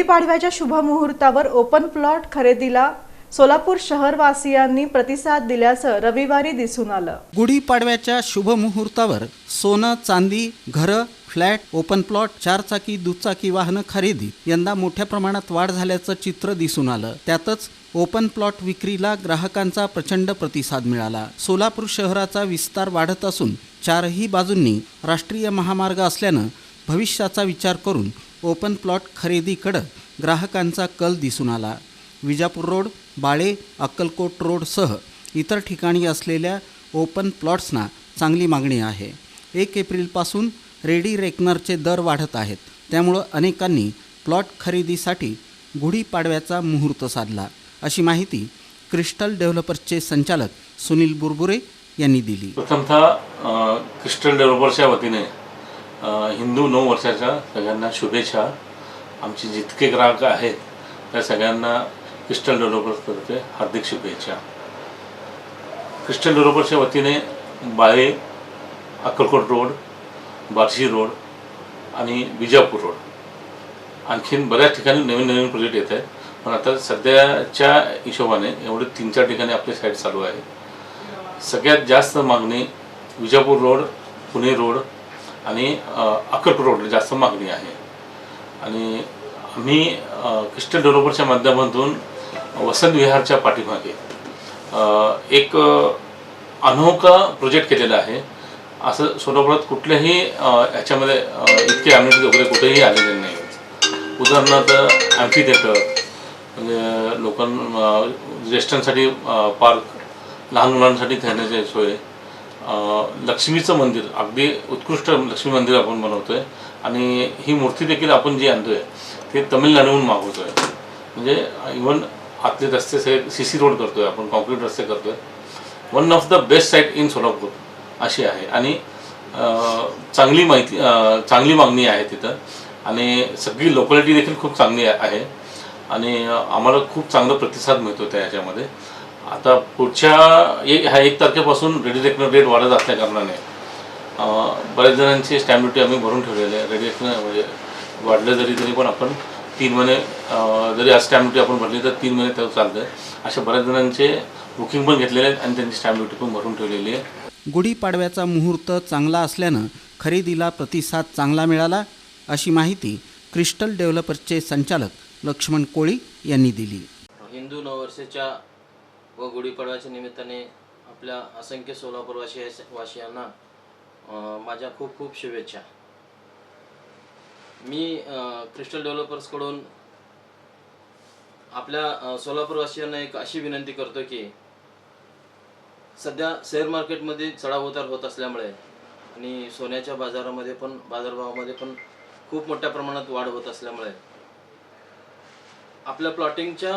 गुढीपाडव्याच्या शुभमुहूर्तावर open plot खरेदीला सोलापूर शहरवासियांनी प्रतिसाद दिल्याचं रविवारी दिसून आलं. गुढीपाडव्याच्या शुभमुहूर्तावर सोनं चांदी घरं फ्लॅट ओपन प्लॉट चारचाकी दुचाकी वाहनं खरेदी यंदा मोठ्या प्रमाणात वाढ झाल्याचं चित्र दिसून आलं. त्यातच ओपन प्लॉट विक्रीला ग्राहकांचा प्रचंड प्रतिसाद मिळाला. सोलापूर शहराचा विस्तार वाढत असून चारही बाजूंनी राष्ट्रीय महामार्ग असल्यानं भविष्याचा विचार करून ओपन प्लॉट खरेदीकडं ग्राहकांचा कल दिसून आला. विजापूर रोड बाळे अक्कलकोट रोडसह इतर ठिकाणी असलेल्या ओपन प्लॉट्सना चांगली मागणी आहे. एक एप्रिलपासून रेडी रेकनरचे दर वाढत आहेत. त्यामुळं अनेकांनी प्लॉट खरेदीसाठी गुढीपाडव्याचा मुहूर्त साधला. अशी माहिती क्रिस्टल डेव्हलपर्सचे संचालक सुनील बुरबुरे यांनी दिली. प्रथमतः क्रिस्टल डेव्हलपर्सच्या वतीने हिंदू नऊ वर्षाच्या सगळ्यांना शुभेच्छा. आमचे जितके ग्राहक आहेत त्या सगळ्यांना क्रिस्टल डेव्हलपर्सतर्फे हार्दिक शुभेच्छा. क्रिस्टल डेव्हलपर्सच्या वतीने बाळे अक्कलकोट रोड बार्शी रोड आणि विजापूर रोड. आणखीन बऱ्याच ठिकाणी नवीन नवीन प्रोजेक्ट येत आहेत पण आता सध्याच्या हिशोबाने एवढे तीन चार ठिकाणी आपली साईट चालू आहे. सगळ्यात जास्त मागणी विजापूर रोड पुणे रोड आणि अ, अक्कलकोट रोडला जास्त मागणी आहे. आणि आम्ही क्रिस्टल डेव्हलपरच्या माध्यमातून वसंत विहारच्या पाठीमागे एक अनोखा प्रोजेक्ट केलेला आहे. असं सोलापुरात कुठल्याही ह्याच्यामध्ये इतके अम्युनिटी वगैरे कुठेही आलेले नाही. उदाहरणार्थ अँफी थिएटर म्हणजे लोकां ज्येष्ठांसाठी पार्क लहान मुलांसाठी खेळण्याची सोय लक्ष्मीचं मंदिर अगदी उत्कृष्ट लक्ष्मी मंदिर आपण बनवतोय. आणि ही मूर्ती देखील आपण जी आणतोय ते तमिळनाडूहून मागवतोय. म्हणजे इव्हन आतले रस्ते सगळे सी सी रोड करतोय आपण कॉन्क्रीट रस्ते करतोय. One of the best site in Solapur अशी आहे. आणि चांगली माहिती चांगली मागणी आहे तिथं. आणि सगळी लोकॅलिटी देखील खूप चांगली आहे- आणि आम्हाला खूप चांगला प्रतिसाद मिळतो त्या ह्याच्यामध्ये. आता पुढच्या एक ह्या एक तारखेपासून रेडी रेकनर रेट वाढत असल्या कारणाने अं, बऱ्याच जणांची स्टॅम्प ड्युटी आम्ही भरून ठेवलेली आहे. रेडी रेकनर म्हणजे वाढलं जरी तरी पण आपण तीन महिने जरी आज स्टॅम्प ड्युटी आपण भरली तर तीन महिने त्याचं चालतं अशा बऱ्याच जणांचे बुकिंग पण घेतलेले आहेत आणि त्यांची स्टॅम्प ड्युटी पण भरून ठेवलेली आहे. गुढीपाडव्याचा मुहूर्त चांगला असल्यानं खरेदीला प्रतिसाद चांगला मिळाला अशी माहिती क्रिस्टल डेव्हलपर्सचे संचालक लक्ष्मण कोळी यांनी दिली. हिंदू नववर्षाच्या व गुढीपाडव्याच्या निमित्ताने आपल्या असंख्य सोलापूरवासी वासियांना माझ्या खूप खूप शुभेच्छा. मी क्रिस्टल डेव्हलपर्सकडून आपल्या सोलापूरवासियांना एक अशी विनंती करतो की सध्या शेअर मार्केटमध्ये चढाव उतार होत असल्यामुळे आणि सोन्याच्या बाजारामध्ये पण बाजारभावामध्ये पण खूप मोठ्या प्रमाणात वाढ होत असल्यामुळे आपल्या प्लॉटिंगच्या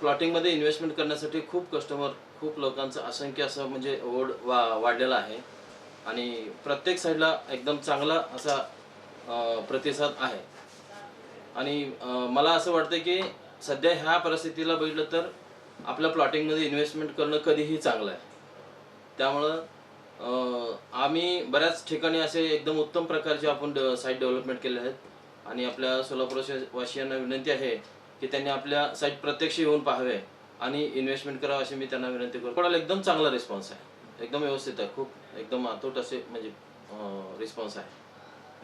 प्लॉटिंगमध्ये इन्व्हेस्टमेंट करण्यासाठी खूप कस्टमर खूप लोकांचं असंख्य असं म्हणजे ओढ वा वाढलेला आहे. आणि प्रत्येक साईडला एकदम चांगला असा प्रतिसाद आहे. आणि मला असं वाटतं की सध्या ह्या परिस्थितीला बघितलं तर आपल्या प्लॉटिंगमध्ये इन्व्हेस्टमेंट करणं कधीही चांगलं आहे. त्यामुळं आम्ही बऱ्याच ठिकाणी असे एकदम उत्तम प्रकारचे आपण साईट डेव्हलपमेंट केले आहेत. आणि आपल्या सोलापूर वासियांना विनंती आहे की त्यांनी आपल्या साईट प्रत्यक्ष येऊन पाहावे आणि इन्व्हेस्टमेंट करावं अशी मी त्यांना विनंती करतो. कोणाला एकदम चांगला रिस्पॉन्स आहे. एकदम व्यवस्थित आहे. खूप एकदम आतोट असे म्हणजे रिस्पॉन्स आहे.